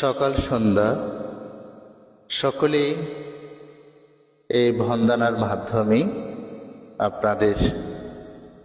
সকাল সন্ধ্যা সকলেই এই ভন্দনার মাধ্যমে আপনাদের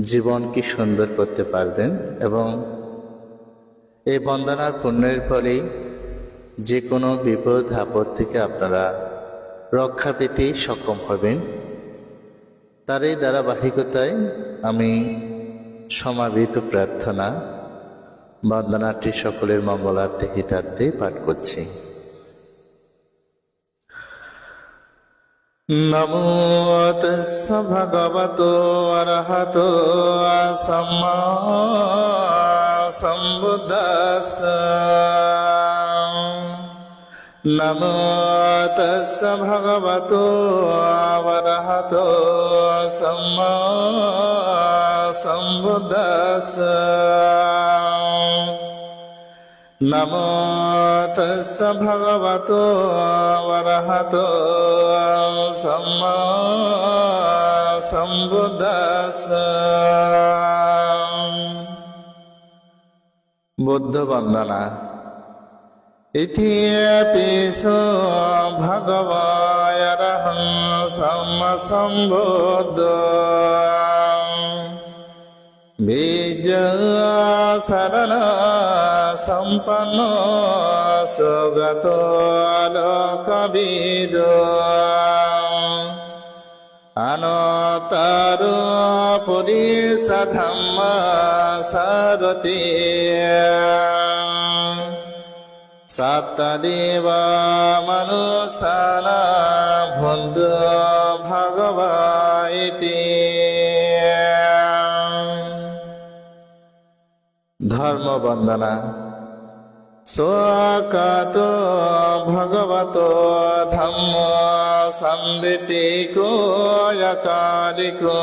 জীবনকে সুন্দর করতে পারবেন এবং এই বন্দনার পুণ্যের ফলে যে কোনো বিপদ, আপদ থেকে আপনারা রক্ষা পেতে সক্ষম হবেন। তার এই ধারাবাহিকতায় আমি সমাবেত প্রার্থনা বন্দনাটি সকলের মঙ্গলার্থে হিতার্থে পাঠ করছি। নমো তস্য ভগবতো অরহতো সম্মা সম্বুদ্ধস্য নমো তস্য ভগবতো অরহতো সম্মা সম্বুদ্ধস্য নমো তস্য ভগবতো অরহতো সম্মা সম্বুদ্ধস্য বুদ্ধ বন্দনা ইথিয়েপিশো ভগবায়রহ সম্বুদ্ধ বীজ সরল সম্পন্ন সুগত লোকবিদ অনতরু পুরী সধম সরতিয়া সতদেব মনুষানা বন্ধু ভগবাইতি ধর্ম বন্দনা স্বকাত ভগবত ধম্ম সন্দিটিকো কালিকো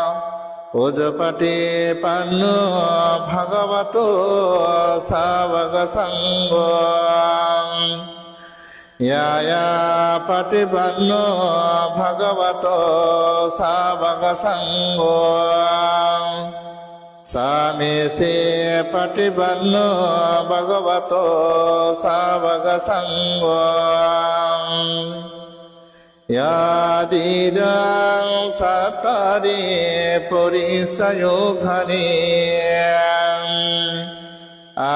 ওজপাটি পান্ন ভগবত সাবগ সঙ্গ ইয়ায়া পাটিবন্ন ভগবত সাবগ সঙ্গ সামেশে পটিবন্ন ভগবত সাবগ সঙ্গ ইয়াদিদং সতরে পরিসয়োঘনে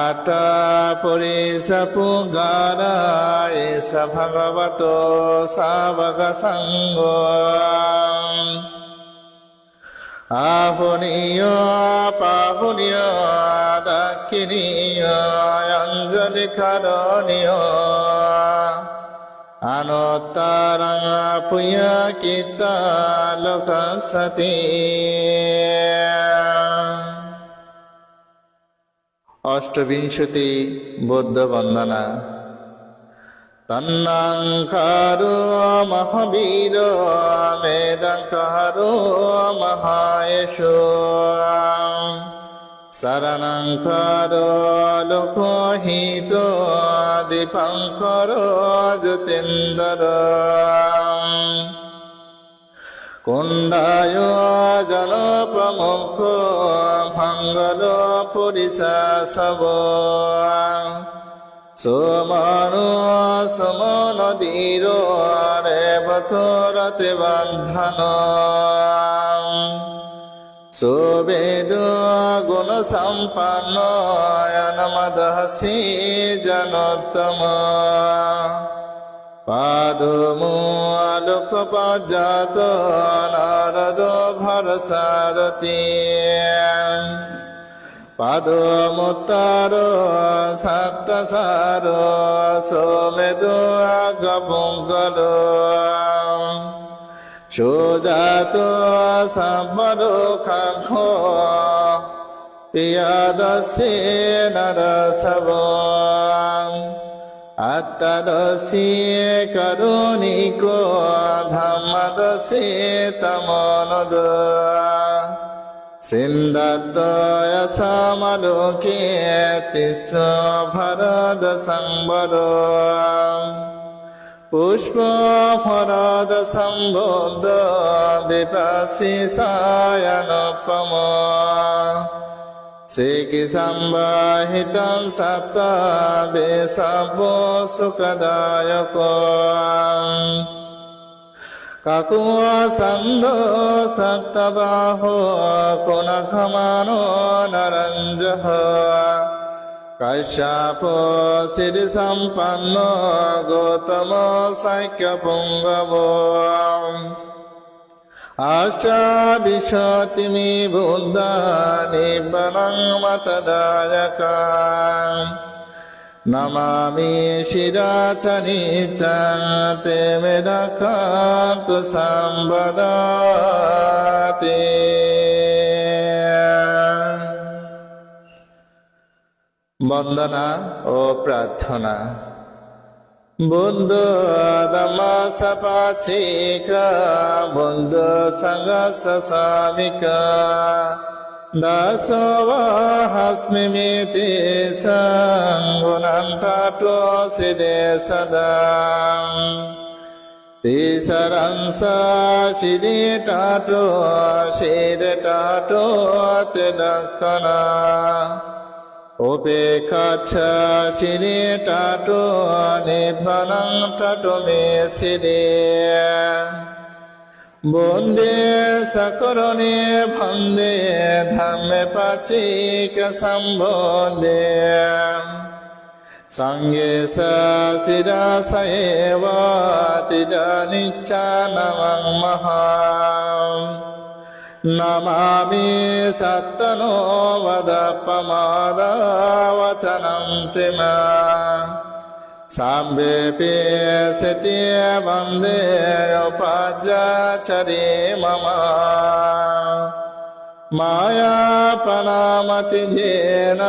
আট পরিস পুগারায় স ভগবত সাবগ সঙ্গ। আহনীয়, পাহনীয়, দাক্ষিণীয়, অঞ্জলি খারণীয় পুয়া কিতা লোক অষ্টবিংশতি বৌদ্ধ বন্দনা তন্নাঙ্কারো মহাবীর মেদঙ্কারো মহায়েশো শরণঙ্কারো লোকহিত দীপঙ্কর জ্যোতিন্দর কুণ্ডায় জন প্রমুখ ভঙ্গল পুরিষা সব। সোমনু সমন দীর রে বথরতে বন্ধন। সুবেদ গুণ সম্পন্ন মদহসি জনোত্তম পাদমু আলোক পজাত নারদ ভরসারতী পাদমুত্তর সত্যসার সোমেদু আগমঙ্গল সুজাত সম্বর খাখ পিয়াদসে নরসব আত্মাদশী করুণিক ধামাদশী তমনদ সিন্দাতয় সমলোকে তিস্স ভরদ সংবর පුෂ්පහොරද සම්බෝධ විපසිසායනොපමෝ සේකි සම්බාහිතන් සත්තා බේසබ්බෝ සුකදායකෝ කකුවා සන්දෝ සත්තබාහෝ කොනකමානෝ නරංජහෝ কশ্যপ শ্রী সম্পন্ন গৌতম সাক্য পুঙ্গব আশ্চাবিশতিমি বুদ্ধা নিবনং মতদায়ক নমামি শিরাচনি চাতে মেডাকাতু সম্বদাতে। বন্দনা ও প্রার্থনা। বন্ধু দমাসপাচিকা বন্ধু সঙ্গস স্বামিকা দাসবাহাস্মি মিতি সঙ্গুণম ঠাটো সিদে সদা। তিসরংস শিরে টাটো শিরে টাটো তিলক্ষণা උපේකච්ඡ සිරේටට නිබ්බලං ඨටුමේ සිරේ බොන්දේ සකරණේ භන්දේ ධම්මපචීක සම්බෝධේ. සංඝේස සිරසයේවා තිදනිච්ඡ නමං මහා. නමාමේ සත්තනෝවද පමාදාවචනන්තිම සම්බේපේ සිතිය වන්දේ උපජ්ජචරේ මම මායාපනාමති ජේන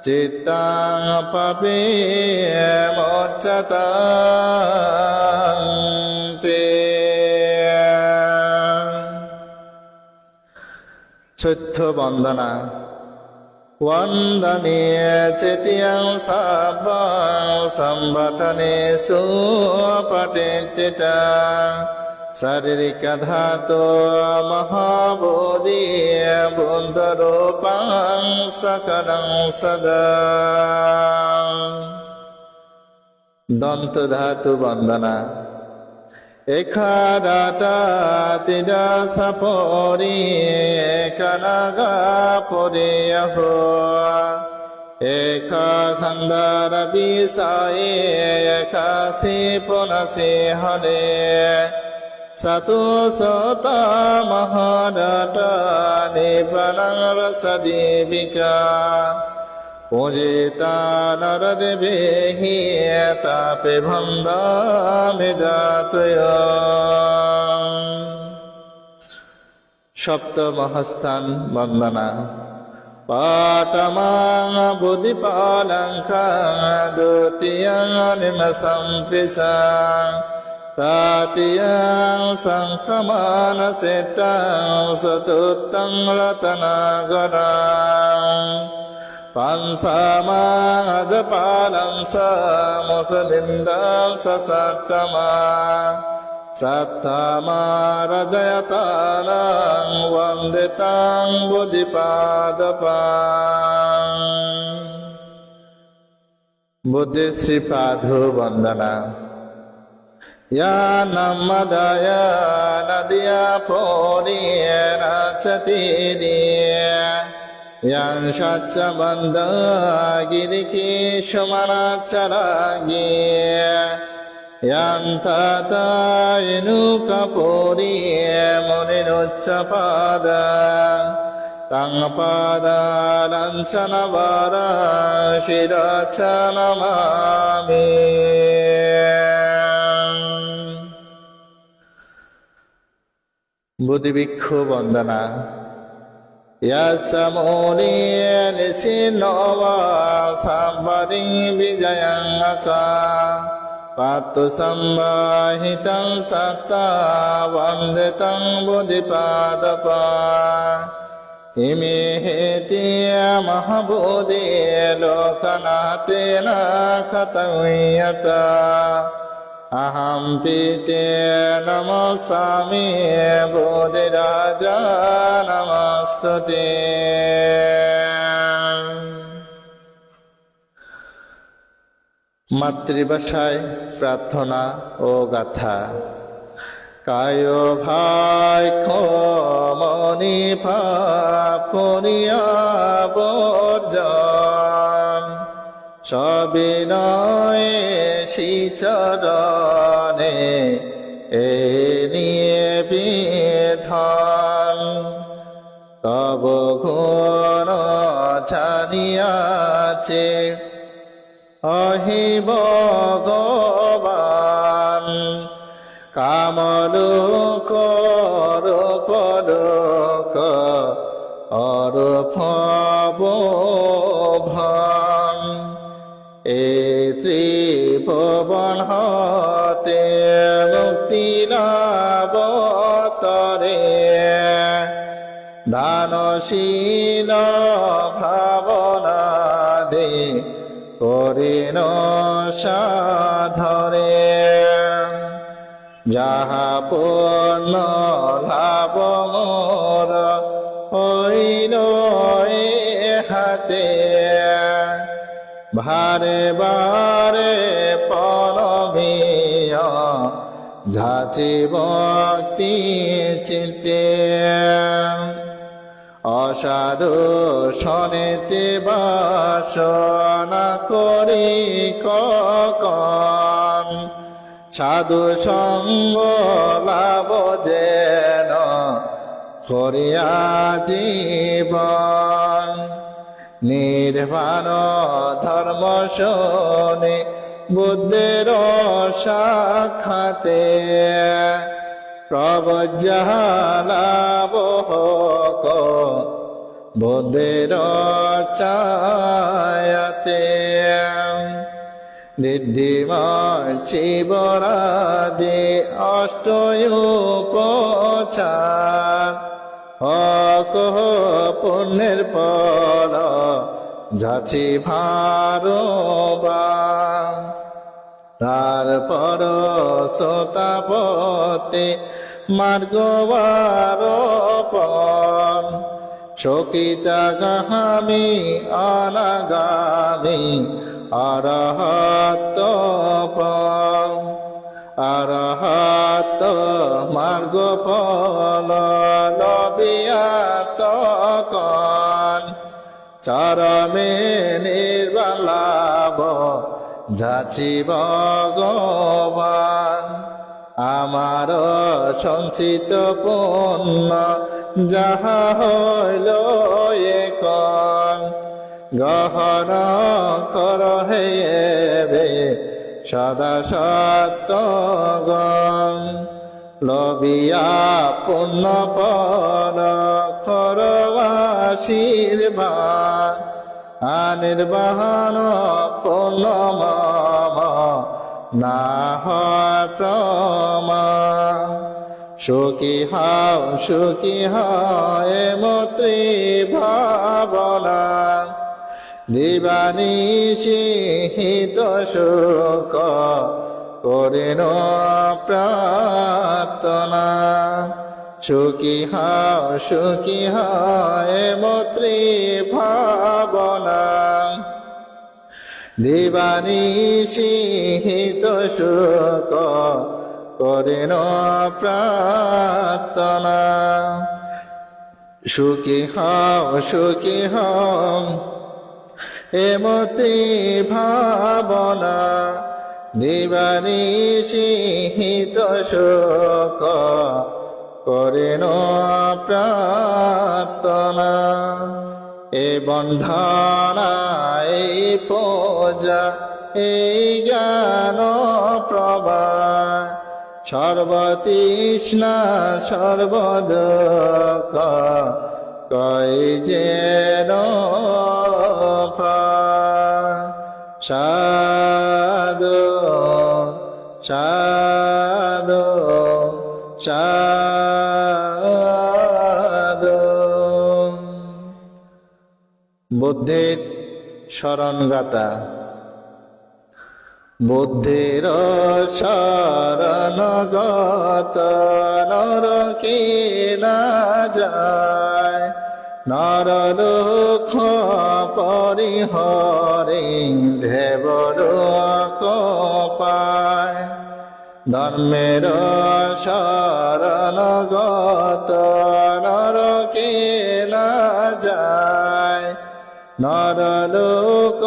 චිත්තං පපේ මොච්චතා চৈত্য বন্দনা वन्दने चितियं साभं संवटने सुपटिता शारीरिकधातो महाबोधि बुन्धरूपं सकलं सदा দন্তধাতু বন্দনা එකාඩටතිද සපෝරී කළගපොඩියහෝ ඒකාකන්දරබිසායේ ඒකාසිපොනසේ හනේ සතුසෝතා මහනට නිබනරසදීවිකා একাশি পুনসি হলে সতু সতা মহারাটা নিবনং রসদীবিকা পূজিতা নরদেবে হি তাপে ভন্দামিদাতয় সপ্ত মহস্থান বন্দনা। পাটমাং বুদ্ধিপালঙ্কাং দ্বিতীয়ং নিমসম্পিসাং তাতিয়াং সংখমানসেটাং সতুত্তং রতনাগরাং। পাঞ্চামাজপালং সমুসলিন্দং সসক্রমা সত্তমারজয়তানাং বন্দিতাং বুদ্ধিপাদপাং বুদ্ধিশ্রীপাধু বন্দনা या नमदय नद्या ইয়ান সচ্চা বন্দ গিরি কি সুমারাচারা গিয়ান তাতু কপুরি মনির উচ্চ পাদ। তং পাদ লঞ্চন বন্দনা। යසමෝලී ලෙසිනෝවා සම්පරින් විජයං අකා පත්තු සම්මාහිතං සත්තා වන්දතං බුධිපාදපා හිමිහෙතිය මහබෝධය ලෝකනාතේන කතවියතා আহাম পিতে নমসামি বোধ রাজা নমস্তে মাতৃভাষায় প্রার্থনা ও গাথা। কায় ভাই খনি ফনিয়া বর্জ সবিনয়ে শিচরণে এ নিয়ে বিধান। তব গুণ জানিয়াছে অহি ভগবান কামলু কর পরক অর ভান এ ত্রিভুবন হতে মুক্তি লাভ তরে। দানশীল ভাবনা দে, করিন সাধরে যাহা পূর্ণ লাভ মোর হইল হাতে। ভারে বারে ঝাচি ভক্তি চিন্তে অসাধু শনেতে বাসনা করি কখন। সাধু সঙ্গ লাভ যেন করিয়া জীবন। নির্বাণ ধর্ম শোনে বুদ্ধের সাক্ষাতে প্রবজ্জালাভ হোক বুদ্ধের চায়াতে নিদ্ধিময় জীবরাদি অষ্টয়োপচার অকহ পুণ্যের পর যাচি ভারবা তারপর সোতাপতে মার্গবার শকিতা গাহামি, অনাগামী অরহত পর অরহত মার্গ ফল লবিয়াত কন চরমে নির্বালাভ যাচি ভগবান। আমার সঞ্চিত পুণ্য যাহা হইল গ্রহণ কর হেবে সদা সত্যগণ। লবিয়া পুণ্য পল কর আশীর্বাদ আনির্বাহন পুণ্য মম, না সুখী হাও, সুখী হয় মৈত্রী ভাবনা। দিবানিশি হিত সুখ করেন প্রার্থনা। সুখী হাও, সুখী হয় মৈত্রী ভাবনা। দিবানিশি হিত সুখ করেন প্রার্থনা। সুখী হও সুখী হও এমতি ভাবনা। দিবানিশি হিত সুখ করেন প্রার্থনা। এ বন্ধনা এই পূজা এই জ্ঞান প্রভা। সর্বতৃষ্ণা সর্বদুঃখ কয় যেন। সাধু সাধু সাধু। বুদ্ধির শরণগাতা বুদ্ধির শরণগত নরকে না যায় নরলোক পরিহরে দেবর পায় ধর্মের শরণগত নরকে না যায় নরলোক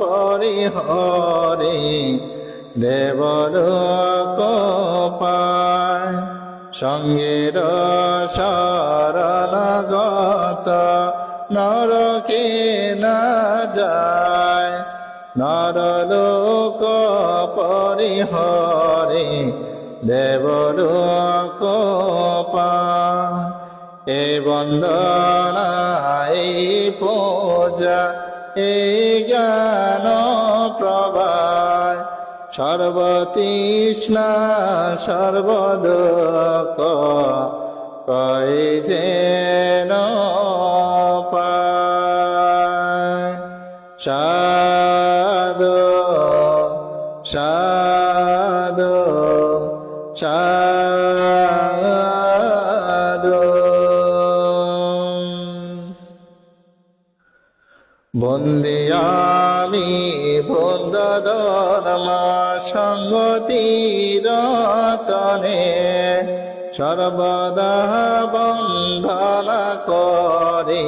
পরিহরে দেবলোক পায়। সঙ্গের শরণগত নরকে না যায়। নরলোক পরিহরে দেবলোক পায়। এ বন্দনা এই পূজা এই জ্ঞান প্রভায় সর্বতৃষ্ণা সর্বদুঃখ কয় যেন পায়। ধর্ম সঙ্গতির তনে সর্বদা বন্ধন করে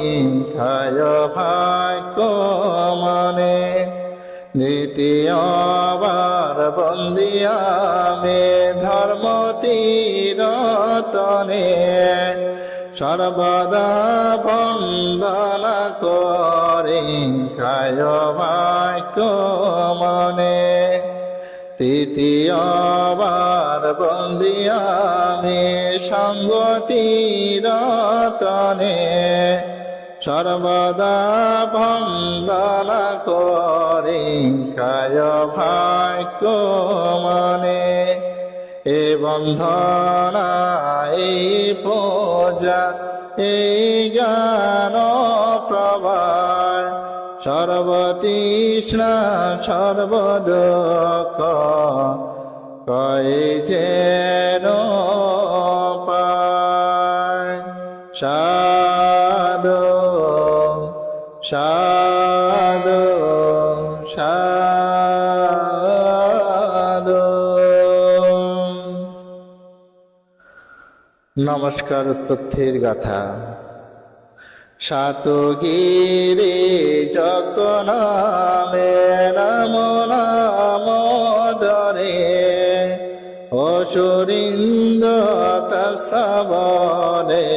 খায় ভাগ্য মনে দ্বিতীয়বার বন্দিয়ামে ধর্ম তীরতনে সর্বদা বন্দন করে কায় বাক্য মনে তৃতীয়বার বন্দিয়ামে সঙ্গতিরতনে সর্বদা বন্দন করে, কায় ভাগ্য মনে এ বন্ধনা, এই পূজা, এই জ্ঞান প্রভায় সর্বতৃষ্ণা সর্বদুঃখ কয় যেন সাধু সাধু সাধু। নমস্কার উৎপত্তির গাথা। সাতগিরি যকনামে নাম নাম দরে অসুরিন্দ তসবরে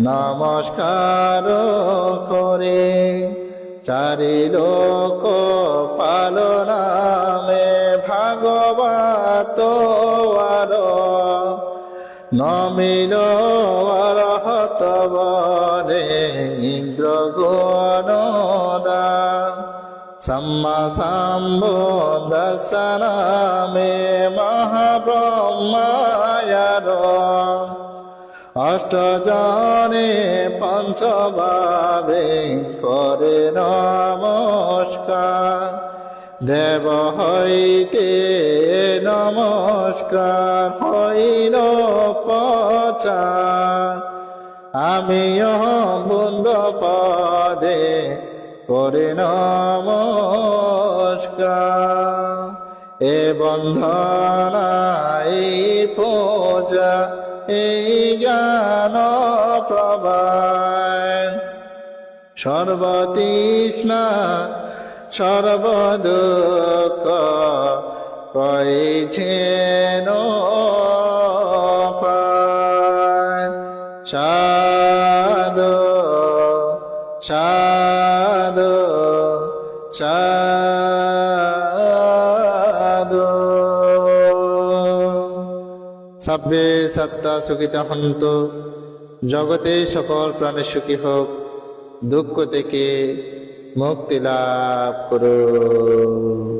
নমস্কার করে, চারি লোক পালনামে ভাগবত আর, নমিল অরহত বলে ইন্দ্র গণদা সম্মা সাম্ভ দশনামে মহাব্রহ্মায়ার। অষ্টজনে পঞ্চভাবে করে নমস্কার। দেব হইতে নমস্কার, হইল পচার। আমিও বন্ধ পদে করে এ বন্ধনা এই পূজা এই জ্ঞান প্রবায় সর্বতৃষ্ণা সর্বদুঃখ কইছেন সব্বে সত্তা সুখিতা হন্ত। জগতে সকল প্রাণে সুখী হোক দুঃখ থেকে মুক্তি লাভ করুক।